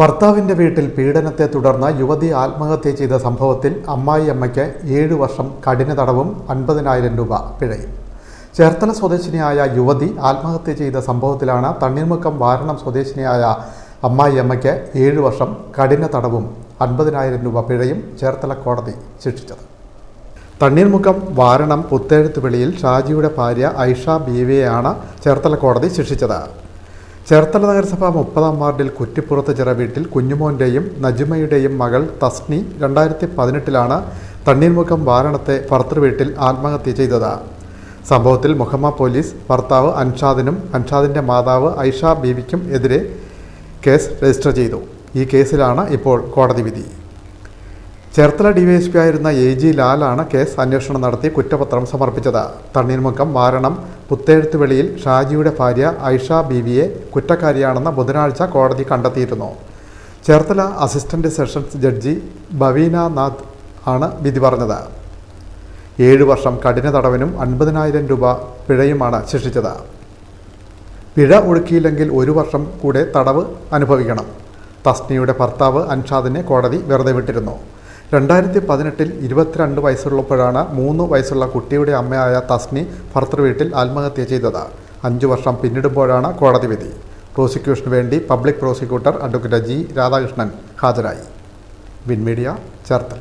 ഭർത്താവിന്റെ വീട്ടിൽ പീഡനത്തെ തുടർന്ന് യുവതി ആത്മഹത്യ ചെയ്ത സംഭവത്തിൽ അമ്മായി അമ്മയ്ക്ക് ഏഴു വർഷം കഠിന തടവും അൻപതിനായിരം രൂപ പിഴയും. ചേർത്തല സ്വദേശിനിയായ യുവതി ആത്മഹത്യ ചെയ്ത സംഭവത്തിലാണ് തണ്ണീർമുക്കം വാരണം സ്വദേശിനിയായ അമ്മായി അമ്മയ്ക്ക് ഏഴു വർഷം കഠിന തടവും അൻപതിനായിരം രൂപ പിഴയും ചേർത്തല കോടതി ശിക്ഷിച്ചത്. തണ്ണീർമുക്കം വാരണം പുത്തേഴുത്തുവെളിയിൽ ഷാജിയുടെ ഭാര്യ ഐഷ ബീവിയെയാണ് ചേർത്തല കോടതി ശിക്ഷിച്ചത്. ചേർത്തല നഗരസഭ മുപ്പതാം വാർഡിൽ കുറ്റിപ്പുറത്ത് ചിറ വീട്ടിൽ കുഞ്ഞുമോന്റെയും നജുമയുടെയും മകൾ തസ്നി രണ്ടായിരത്തി പതിനെട്ടിലാണ് തണ്ണീർമുഖം വാരണത്തെ ഭർത്തൃ വീട്ടിൽ ആത്മഹത്യ ചെയ്തത്. സംഭവത്തിൽ മുഹമ്മ പോലീസ് ഭർത്താവ് അൻഷാദിനും അൻഷാദിന്റെ മാതാവ് ഐഷ ബീവിക്കും എതിരെ കേസ് രജിസ്റ്റർ ചെയ്തു. ഈ കേസിലാണ് ഇപ്പോൾ കോടതി വിധി. ചേർത്തല ഡിവൈഎസ്പി ആയിരുന്ന എ ജി ലാലാണ് കേസ് അന്വേഷണം നടത്തി കുറ്റപത്രം സമർപ്പിച്ചത്. തണ്ണീർമുക്കം വാരണം പുത്തേഴുത്ത് വെളിയിൽ ഷാജിയുടെ ഭാര്യ ഐഷ ബീവിയെ കുറ്റക്കാരിയാണെന്ന് ബുധനാഴ്ച കോടതി കണ്ടെത്തിയിരുന്നു. Cherthala assistant sessions judge Bavina Nath ആണ് വിധി പറഞ്ഞത്. ഏഴു വർഷം കഠിന തടവിനും അൻപതിനായിരം രൂപ പിഴയുമാണ് ശിക്ഷിച്ചത്. പിഴ ഒഴുക്കിയില്ലെങ്കിൽ ഒരു വർഷം കൂടെ തടവ് അനുഭവിക്കണം. തസ്നിയുടെ ഭർത്താവ് അൻഷാദിനെ കോടതി വെറുതെ വിട്ടിരുന്നു. രണ്ടായിരത്തി പതിനെട്ടിൽ ഇരുപത്തിരണ്ട് വയസ്സുള്ളപ്പോഴാണ് മൂന്ന് വയസ്സുള്ള കുട്ടിയുടെ അമ്മയായ തസ്നി ഭർത്തൃ വീട്ടിൽ ആത്മഹത്യ ചെയ്തത്. അഞ്ചു വർഷം പിന്നിടുമ്പോഴാണ് കോടതി വിധി. പ്രോസിക്യൂഷന് വേണ്ടി public prosecutor advocate G Radhakrishnan ഹാജരായി. Win Media Cherthala.